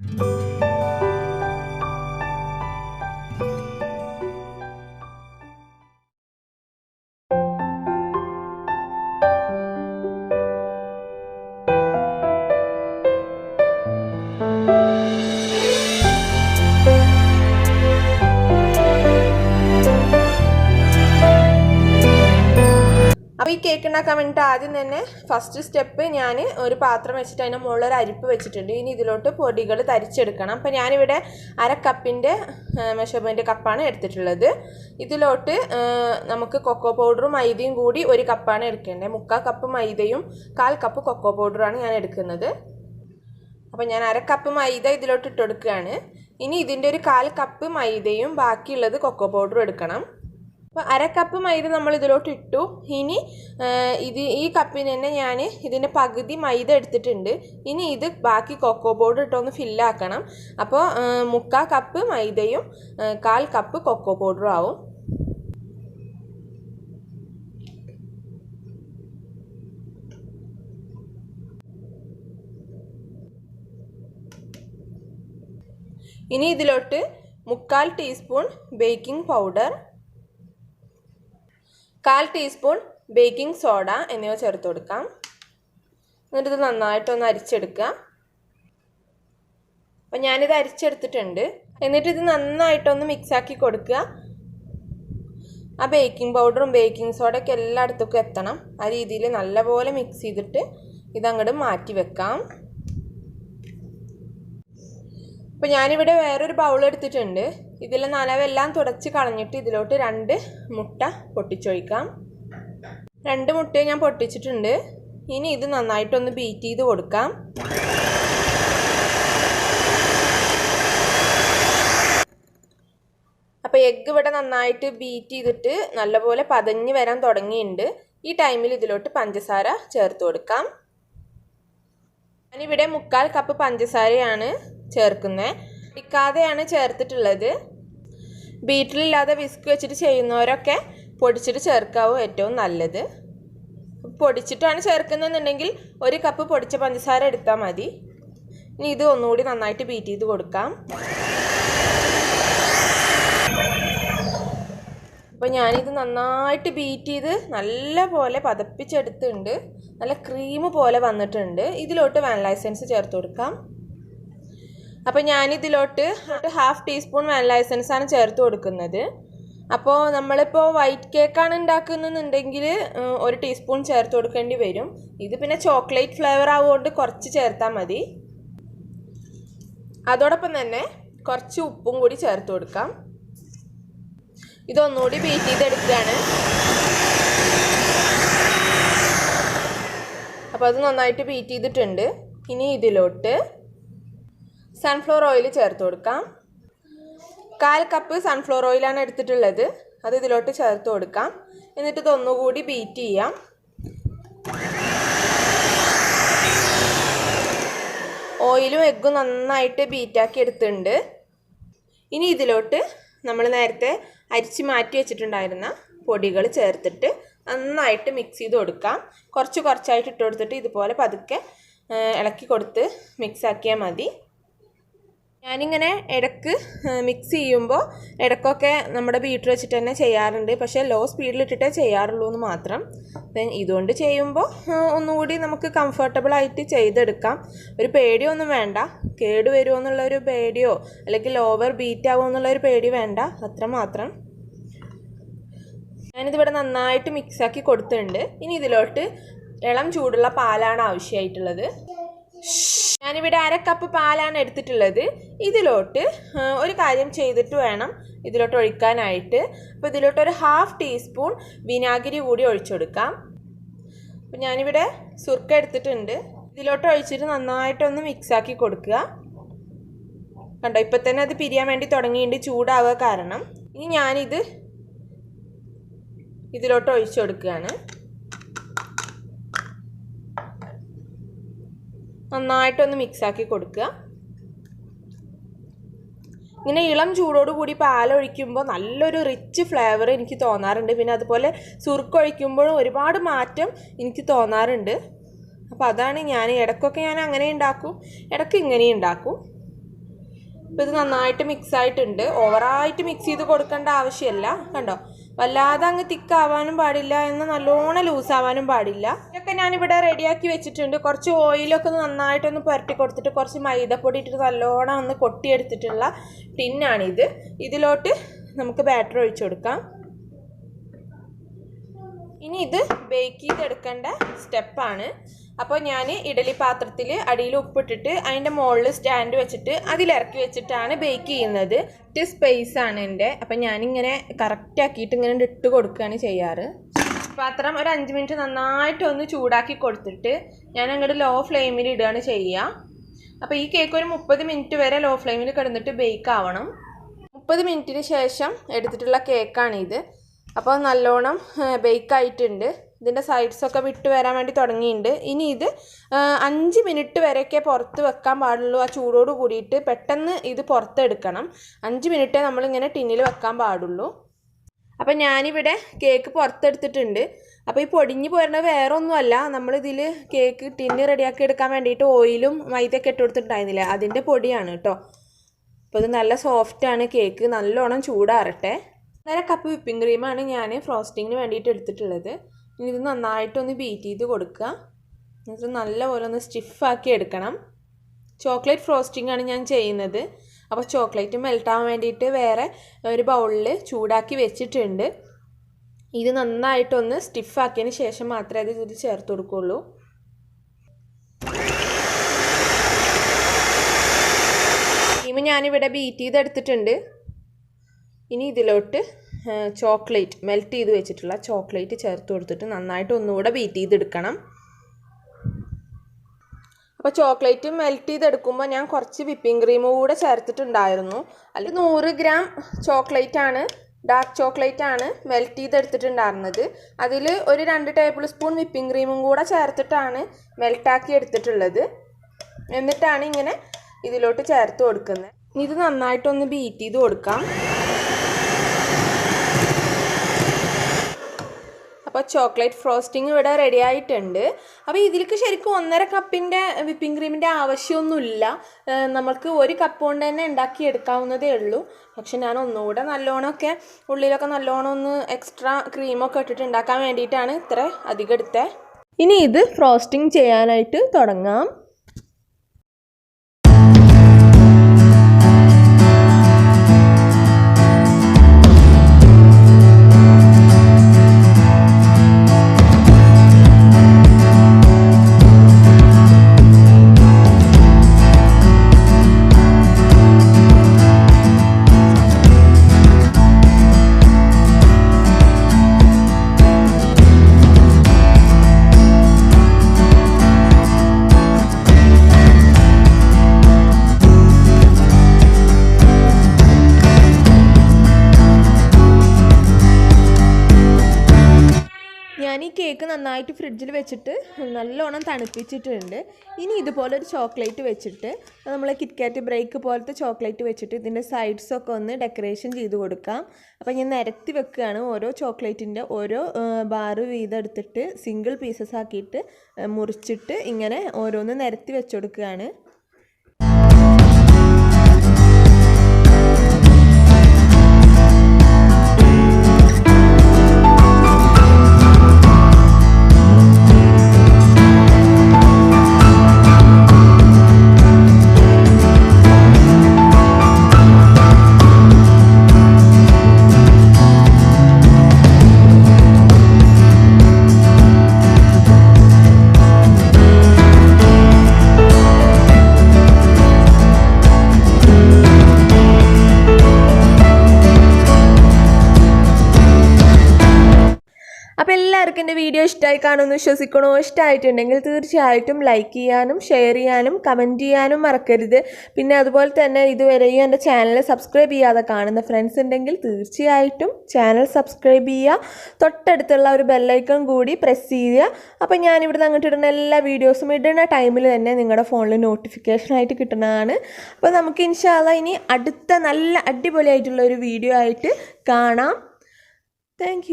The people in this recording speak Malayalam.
Música അപ്പോൾ ഈ കേക്ക് ഉണ്ടാക്കാൻ വേണ്ടിയിട്ട് ആദ്യം തന്നെ ഫസ്റ്റ് സ്റ്റെപ്പ് ഞാൻ ഒരു പാത്രം വെച്ചിട്ട് അതിന്റെ മുകളിൽ ഒരു അരിപ്പ് വെച്ചിട്ടുണ്ട്. ഇനി ഇതിലോട്ട് പൊടികൾ തരിച്ചെടുക്കണം. അപ്പോൾ ഞാനിവിടെ അര കപ്പിന്റെ മെഷർമെന്റ് കപ്പാണ് എടുത്തിട്ടുള്ളത്. ഇതിലോട്ട് നമുക്ക് കൊക്കോ പൗഡറും മൈദയും കൂടി ഒരു കപ്പാണ് എടുക്കേണ്ടത്. മുക്കാൽ കപ്പ് മൈദയും കാൽ കപ്പ് കൊക്കോ പൗഡറാണ് ഞാൻ എടുക്കുന്നത്. അപ്പോൾ ഞാൻ അര കപ്പ് മൈദ ഇതിലോട്ട് ഇട്ടെടുക്കുകയാണ് ഇനി ഇതിന്റെ ഒരു കാൽ കപ്പ് മൈദയും ബാക്കിയുള്ളത് കൊക്കോ പൗഡറും എടുക്കണം. അപ്പോൾ അര കപ്പ് മൈദ നമ്മൾ ഇതിലോട്ട് ഇട്ടു. ഇനി ഇത് ഈ കപ്പിന് തന്നെ ഞാൻ ഇതിന്റെ പകുതി മൈദ എടുത്തിട്ടുണ്ട്. ഇനി ഇത് ബാക്കി കൊക്കോ പൗഡർ ഇട്ടൊന്ന് ഫില്ലാക്കണം അപ്പോൾ മുക്കാൽ കപ്പ് മൈദയും കാൽ കപ്പ് കൊക്കോ പൗഡറും ആവും. ഇനി ഇതിലോട്ട് മുക്കാൽ ടീസ്പൂൺ ബേക്കിംഗ് പൗഡർ കാൽ ടീസ്പൂൺ ബേക്കിംഗ് സോഡ എന്നിവ ചേർത്ത് കൊടുക്കാം. എന്നിട്ട് ഇത് നന്നായിട്ടൊന്ന് അരിച്ചെടുക്കുക. അപ്പം ഞാനിത് അരിച്ചെടുത്തിട്ടുണ്ട്. എന്നിട്ട് ഇത് നന്നായിട്ടൊന്ന് മിക്സാക്കി കൊടുക്കുക. ആ ബേക്കിംഗ് പൗഡറും ബേക്കിംഗ് സോഡയൊക്കെ എല്ലായിടത്തേക്കും എത്തണം. ആ രീതിയിൽ നല്ലപോലെ മിക്സ് ചെയ്തിട്ട് ഇതങ്ങോട്ട് മാറ്റി വെക്കാം. അപ്പോൾ ഞാനിവിടെ വേറൊരു ബൗൾ എടുത്തിട്ടുണ്ട്. ഇതിലെ നനവെല്ലാം തുടച്ച് കളഞ്ഞിട്ട് ഇതിലോട്ട് രണ്ട് മുട്ട പൊട്ടിച്ചൊഴിക്കാം. രണ്ട് മുട്ടയും ഞാൻ പൊട്ടിച്ചിട്ടുണ്ട്. ഇനി ഇത് നന്നായിട്ടൊന്ന് ബീറ്റ് ചെയ്ത് കൊടുക്കാം. അപ്പോൾ എഗ്ഗ് ഇവിടെ നന്നായിട്ട് ബീറ്റ് ചെയ്തിട്ട് നല്ലപോലെ പതഞ്ഞ് വരാൻ തുടങ്ങിയിട്ടുണ്ട്. ഈ ടൈമിൽ ഇതിലോട്ട് പഞ്ചസാര ചേർത്ത് കൊടുക്കാം. ഞാനിവിടെ മുക്കാൽ കപ്പ് പഞ്ചസാരയാണ് ചേർക്കുന്നത് പൊടിക്കാതെയാണ് ചേർത്തിട്ടുള്ളത്. ബീറ്റിലില്ലാതെ വിസ്ക് വെച്ചിട്ട് ചെയ്യുന്നവരൊക്കെ പൊടിച്ചിട്ട് ചേർക്കാവും ഏറ്റവും നല്ലത്. പൊടിച്ചിട്ടാണ് ചേർക്കുന്നതെന്നുണ്ടെങ്കിൽ ഒരു കപ്പ് പൊടിച്ച പഞ്ചസാര എടുത്താൽ മതി. ഇനി ഇത് ഒന്നുകൂടി നന്നായിട്ട് ബീറ്റ് ചെയ്ത് കൊടുക്കാം. അപ്പോൾ ഞാനിത് നന്നായിട്ട് ബീറ്റ് ചെയ്ത് നല്ല പോലെ പതപ്പിച്ചെടുത്തിട്ടുണ്ട്. നല്ല ക്രീം പോലെ വന്നിട്ടുണ്ട്. ഇതിലോട്ട് വാനില ചേർത്ത് കൊടുക്കാം. അപ്പോൾ ഞാനിതിലോട്ട് ഹാഫ് ടീസ്പൂൺ വാനില എസൻസ് ആണ് ചേർത്ത് കൊടുക്കുന്നത്. അപ്പോൾ നമ്മളിപ്പോൾ വൈറ്റ് കേക്കാണ് ഉണ്ടാക്കുന്നതെന്നുണ്ടെങ്കിൽ ഒരു ടീസ്പൂൺ ചേർത്ത് കൊടുക്കേണ്ടി വരും. ഇത് പിന്നെ ചോക്ലേറ്റ് ഫ്ലേവർ ആവുകൊണ്ട് കുറച്ച് ചേർത്താൽ മതി. അതോടൊപ്പം തന്നെ കുറച്ച് ഉപ്പും കൂടി ചേർത്ത് കൊടുക്കാം. ഇതൊന്നുകൂടി ബീറ്റ് ചെയ്തെടുക്കുകയാണ്. അപ്പോൾ അത് നന്നായിട്ട് ബീറ്റ് ചെയ്തിട്ടുണ്ട്. ഇനി ഇതിലോട്ട് സൺഫ്ലവർ ഓയിൽ ചേർത്ത് കൊടുക്കാം. കാൽ കപ്പ് സൺഫ്ലവർ ഓയിലാണ് എടുത്തിട്ടുള്ളത്. അത് ഇതിലോട്ട് ചേർത്ത് കൊടുക്കാം. എന്നിട്ട് ഇതൊന്നുകൂടി ബീറ്റ് ചെയ്യാം. ഓയിലും എഗ്ഗും നന്നായിട്ട് ബീറ്റാക്കി എടുത്തിട്ടുണ്ട്. ഇനി ഇതിലോട്ട് നമ്മൾ നേരത്തെ അരിച്ച് മാറ്റി വെച്ചിട്ടുണ്ടായിരുന്ന പൊടികൾ ചേർത്തിട്ട് നന്നായിട്ട് മിക്സ് ചെയ്ത് കൊടുക്കാം. കുറച്ച് കുറച്ചായിട്ട് ഇട്ട് കൊടുത്തിട്ട് ഇതുപോലെ പതുക്കെ ഇളക്കി കൊടുത്ത് മിക്സാക്കിയാൽ മതി. ഞാനിങ്ങനെ ഇടയ്ക്ക് മിക്സ് ചെയ്യുമ്പോൾ ഇടക്കൊക്കെ നമ്മുടെ ബീറ്റർ വെച്ചിട്ട് തന്നെ ചെയ്യാറുണ്ട്. പക്ഷേ ലോ സ്പീഡിലിട്ടിട്ടേ ചെയ്യാറുള്ളൂ എന്ന് മാത്രം. ദെൻ ഇതുകൊണ്ട് ചെയ്യുമ്പോൾ ഒന്നുകൂടി നമുക്ക് കംഫർട്ടബിളായിട്ട് ചെയ്തെടുക്കാം. ഒരു പേടിയൊന്നും വേണ്ട. കേട് വരുമോ എന്നുള്ളൊരു പേടിയോ അല്ലെങ്കിൽ ഓവർ ബീറ്റ് ആവുമോ എന്നുള്ളൊരു പേടി വേണ്ട. അത്ര മാത്രം. ഞാനിതിവിടെ നന്നായിട്ട് മിക്സാക്കി കൊടുത്തിട്ടുണ്ട്. ഇനി ഇതിലോട്ട് ഇളം ചൂടുള്ള പാലാണ് ആവശ്യമായിട്ടുള്ളത്. ഞാനിവിടെ അര കപ്പ് പാലാണ് എടുത്തിട്ടുള്ളത്. ഇതിലോട്ട് ഒരു കാര്യം ചെയ്തിട്ട് വേണം ഇതിലോട്ട് ഒഴിക്കാനായിട്ട്. അപ്പോൾ ഇതിലോട്ട് ഒരു ഹാഫ് ടീസ്പൂൺ വിനാഗിരി കൂടി ഒഴിച്ചു കൊടുക്കാം. അപ്പോൾ ഞാനിവിടെ സുർക്ക എടുത്തിട്ടുണ്ട്. ഇതിലോട്ട് ഒഴിച്ചിട്ട് നന്നായിട്ടൊന്ന് മിക്സാക്കി കൊടുക്കുക. കണ്ടോ ഇപ്പം തന്നെ അത് പിരിയാൻ വേണ്ടി തുടങ്ങിയിട്ട് ചൂടാവുക കാരണം. ഇനി ഞാനിത് ഇതിലോട്ട് ഒഴിച്ചു കൊടുക്കുകയാണ്. നന്നായിട്ടൊന്ന് മിക്സാക്കി കൊടുക്കുക. ഇങ്ങനെ ഇളം ചൂടോട് കൂടി പാലൊഴിക്കുമ്പോൾ നല്ലൊരു റിച്ച് ഫ്ലേവർ എനിക്ക് തോന്നാറുണ്ട്. പിന്നെ അതുപോലെ സുറുക്കൊഴിക്കുമ്പോഴും ഒരുപാട് മാറ്റം എനിക്ക് തോന്നാറുണ്ട്. അപ്പോൾ അതാണ് ഞാൻ ഇടയ്ക്കൊക്കെ ഞാൻ അങ്ങനെ ഉണ്ടാക്കും ഇടയ്ക്ക് ഇങ്ങനെ ഉണ്ടാക്കും. അപ്പോൾ ഇത് നന്നായിട്ട് മിക്സ് ആയിട്ടുണ്ട്. ഓവറായിട്ട് മിക്സ് ചെയ്ത് കൊടുക്കേണ്ട ആവശ്യമില്ല. കണ്ടോ? വല്ലാതെ അങ്ങ് തിക്കാവാനും പാടില്ല എന്നാൽ നല്ലോണം ലൂസ് ആവാനും പാടില്ല. ഇതൊക്കെ ഞാനിവിടെ റെഡിയാക്കി വെച്ചിട്ടുണ്ട്. കുറച്ച് ഓയിലൊക്കെ ഒന്ന് നന്നായിട്ടൊന്ന് പുരട്ടി കൊടുത്തിട്ട് കുറച്ച് മൈദപ്പൊടി ഇട്ടിട്ട് നല്ലോണം ഒന്ന് കൊട്ടിയെടുത്തിട്ടുള്ള ടിന്നാണിത് ഇതിലോട്ട് നമുക്ക് ബാറ്റർ ഒഴിച്ചു കൊടുക്കാം. ഇനി ഇത് ബേക്ക് ചെയ്തെടുക്കേണ്ട സ്റ്റെപ്പാണ് അപ്പോൾ ഞാൻ ഇഡലി പാത്രത്തിൽ അടിയിൽ ഉപ്പിട്ടിട്ട് അതിന്റെ മുകളിൽ സ്റ്റാൻഡ് വെച്ചിട്ട് അതിലിറക്കി വെച്ചിട്ടാണ് ബേക്ക് ചെയ്യുന്നത്. ഇത് സ്പേസ് ആണ് എന്റെ അപ്പം ഞാനിങ്ങനെ കറക്റ്റ് ആക്കിയിട്ട് ഇങ്ങനെ ഇട്ട് കൊടുക്കുകയാണ് ചെയ്യാറ്. പാത്രം ഒരു അഞ്ച് മിനിറ്റ് നന്നായിട്ട് ഒന്ന് ചൂടാക്കി കൊടുത്തിട്ട് ഞാൻ അങ്ങോട്ട് ലോ ഫ്ലെയിമിൽ ഇടുകയാണ് ചെയ്യുക അപ്പോൾ ഈ കേക്ക് ഒരു മുപ്പത് മിനിറ്റ് വരെ ലോ ഫ്ലെയിമിൽ കിടന്നിട്ട് ബേക്ക് ആവണം. മുപ്പത് മിനിറ്റിന് ശേഷം എടുത്തിട്ടുള്ള കേക്കാണിത് അപ്പോൾ നല്ലോണം ബേക്ക് ആയിട്ടുണ്ട്. ഇതിന്റെ സൈഡ്സൊക്കെ വിട്ട് വരാൻ വേണ്ടി തുടങ്ങിയിട്ടുണ്ട്. ഇനി ഇത് അഞ്ച് മിനിറ്റ് വരെയൊക്കെ പുറത്ത് വെക്കാൻ പാടുള്ളൂ. ആ ചൂടോട് കൂടിയിട്ട് പെട്ടെന്ന് ഇത് പുറത്തെടുക്കണം. അഞ്ച് മിനിറ്റേ നമ്മളിങ്ങനെ ടിന്നിൽ വെക്കാൻ പാടുള്ളൂ. അപ്പം ഞാനിവിടെ കേക്ക് പുറത്തെടുത്തിട്ടുണ്ട്. അപ്പോൾ ഈ പൊടിഞ്ഞ് പോരുന്നത് വേറെ ഒന്നുമല്ല നമ്മളിതിൽ കേക്ക് ടിന്ന് റെഡിയാക്കി എടുക്കാൻ വേണ്ടിയിട്ട് ഓയിലും മൈദയൊക്കെ ഇട്ട് കൊടുത്തിട്ടുണ്ടായിരുന്നില്ല? അതിന്റെ പൊടിയാണ് കേട്ടോ. അപ്പോൾ ഇത് നല്ല സോഫ്റ്റാണ് കേക്ക് നല്ലോണം ചൂടാറട്ടെ. നേരെ കപ്പ് വിപ്പിംഗ് ക്രീമാണ് ഞാൻ ഫ്രോസ്റ്റിങ്ങിന് വേണ്ടിയിട്ട് എടുത്തിട്ടുള്ളത്. ഇനി ഇത് നന്നായിട്ടൊന്ന് ബീറ്റ് ചെയ്ത് കൊടുക്കുക. എന്നിട്ട് നല്ലപോലെ ഒന്ന് സ്റ്റിഫാക്കി എടുക്കണം. ചോക്ലേറ്റ് ഫ്രോസ്റ്റിംഗ് ആണ് ഞാൻ ചെയ്യുന്നത്. അപ്പോൾ ചോക്ലേറ്റ് മെൽട്ടാൻ വേണ്ടിയിട്ട് വേറെ ഒരു ബൗളിൽ ചൂടാക്കി വെച്ചിട്ടുണ്ട്. ഇത് നന്നായിട്ടൊന്ന് സ്റ്റിഫാക്കിയതിന് ശേഷം മാത്രമേ അത് ഇതിൽ ചേർത്ത് കൊടുക്കുകയുള്ളൂ ക്രീം ഞാനിവിടെ ബീറ്റ് ചെയ്തെടുത്തിട്ടുണ്ട്. ഇനി ഇതിലോട്ട് ചോക്ലേറ്റ് മെൽറ്റ് ചെയ്ത് വെച്ചിട്ടുള്ള ചോക്ലേറ്റ് ചേർത്ത് കൊടുത്തിട്ട് നന്നായിട്ട് ഒന്നുകൂടെ ബീറ്റ് ചെയ്തെടുക്കണം. അപ്പോൾ ചോക്ലേറ്റ് മെൽറ്റ് ചെയ്തെടുക്കുമ്പോൾ ഞാൻ കുറച്ച് വിപ്പിംഗ് ക്രീം കൂടെ ചേർത്തിട്ടുണ്ടായിരുന്നു. അതിൽ നൂറ് ഗ്രാം ചോക്ലേറ്റ് ആണ് ഡാർക്ക് ചോക്ലേറ്റ് ആണ് മെൽറ്റ് ചെയ്തെടുത്തിട്ടുണ്ടായിരുന്നത്. അതിൽ ഒരു രണ്ട് ടേബിൾ സ്പൂൺ വിപ്പിംഗ് ക്രീമും കൂടെ ചേർത്തിട്ടാണ് മെൽറ്റാക്കി എടുത്തിട്ടുള്ളത്. എന്നിട്ടാണ് ഇങ്ങനെ ഇതിലോട്ട് ചേർത്ത് കൊടുക്കുന്നത്. ഇത് നന്നായിട്ടൊന്ന് ബീറ്റ് ചെയ്ത് കൊടുക്കാം. അപ്പോൾ ചോക്ലേറ്റ് ഫ്രോസ്റ്റിംഗ് ഇവിടെ റെഡി ആയിട്ടുണ്ട്. അപ്പോൾ ഇതിലേക്ക് ശരിക്കും ഒന്നര കപ്പിന്റെ വിപ്പിംഗ് ക്രീമിന്റെ ആവശ്യമൊന്നുമില്ല. നമുക്ക് ഒരു കപ്പ് കൊണ്ട് തന്നെ ഉണ്ടാക്കി എടുക്കാവുന്നതേ ഉള്ളൂ. പക്ഷെ ഞാൻ ഒന്നുകൂടെ നല്ലോണമൊക്കെ ഉള്ളിലൊക്കെ നല്ലോണം ഒന്ന് എക്സ്ട്രാ ക്രീമൊക്കെ ഇട്ടിട്ട് ഉണ്ടാക്കാൻ വേണ്ടിയിട്ടാണ് ഇത്ര അധികം എടുത്തത് ഇനി ഇത് ഫ്രോസ്റ്റിംഗ് ചെയ്യാനായിട്ട് തുടങ്ങാം. ഞാൻ ഈ കേക്ക് നന്നായിട്ട് ഫ്രിഡ്ജിൽ വെച്ചിട്ട് നല്ലോണം തണുപ്പിച്ചിട്ടുണ്ട്. ഇനി ഇതുപോലെ ഒരു ചോക്ലേറ്റ് വെച്ചിട്ട് നമ്മൾ കിറ്റ്കാറ്റ് ബ്രേക്ക് പോലത്തെ ചോക്ലേറ്റ് വെച്ചിട്ട് ഇതിന്റെ സൈഡ്സൊക്കെ ഒന്ന് ഡെക്കറേഷൻ ചെയ്ത് കൊടുക്കാം. അപ്പോൾ ഞാൻ നിരത്തി വെക്കുകയാണ് ഓരോ ചോക്ലേറ്റിന്റെ ഓരോ ബാറ് വീതം എടുത്തിട്ട് സിംഗിൾ പീസസ് ആക്കിയിട്ട് മുറിച്ചിട്ട് ഇങ്ങനെ ഓരോന്ന് നിരത്തി വെച്ച് എല്ലാവർക്കും എന്റെ വീഡിയോ ഇഷ്ടമായി കാണുമെന്ന് വിശ്വസിക്കണോ? ഇഷ്ടമായിട്ടുണ്ടെങ്കിൽ തീർച്ചയായിട്ടും ലൈക്ക് ചെയ്യാനും ഷെയർ ചെയ്യാനും കമന്റ് ചെയ്യാനും മറക്കരുത്. പിന്നെ അതുപോലെ തന്നെ ഇതുവരെയും എന്റെ ചാനൽ സബ്സ്ക്രൈബ് ചെയ്യാതെ കാണുന്ന ഫ്രണ്ട്സ് ഉണ്ടെങ്കിൽ തീർച്ചയായിട്ടും ചാനൽ സബ്സ്ക്രൈബ് ചെയ്യുക. തൊട്ടടുത്തുള്ള ഒരു ബെല്ലൈക്കൺ കൂടി പ്രസ് ചെയ്യുക. അപ്പോൾ ഞാനിവിടുന്ന് അങ്ങോട്ട് ഇടുന്ന എല്ലാ വീഡിയോസും ഇടുന്ന ടൈമിൽ തന്നെ നിങ്ങളുടെ ഫോണിൽ നോട്ടിഫിക്കേഷനായിട്ട് കിട്ടുന്നതാണ്. അപ്പോൾ നമുക്ക് ഇൻഷാല്ല ഇനി അടുത്ത നല്ല അടിപൊളിയായിട്ടുള്ള ഒരു വീഡിയോ ആയിട്ട് കാണാം. താങ്ക്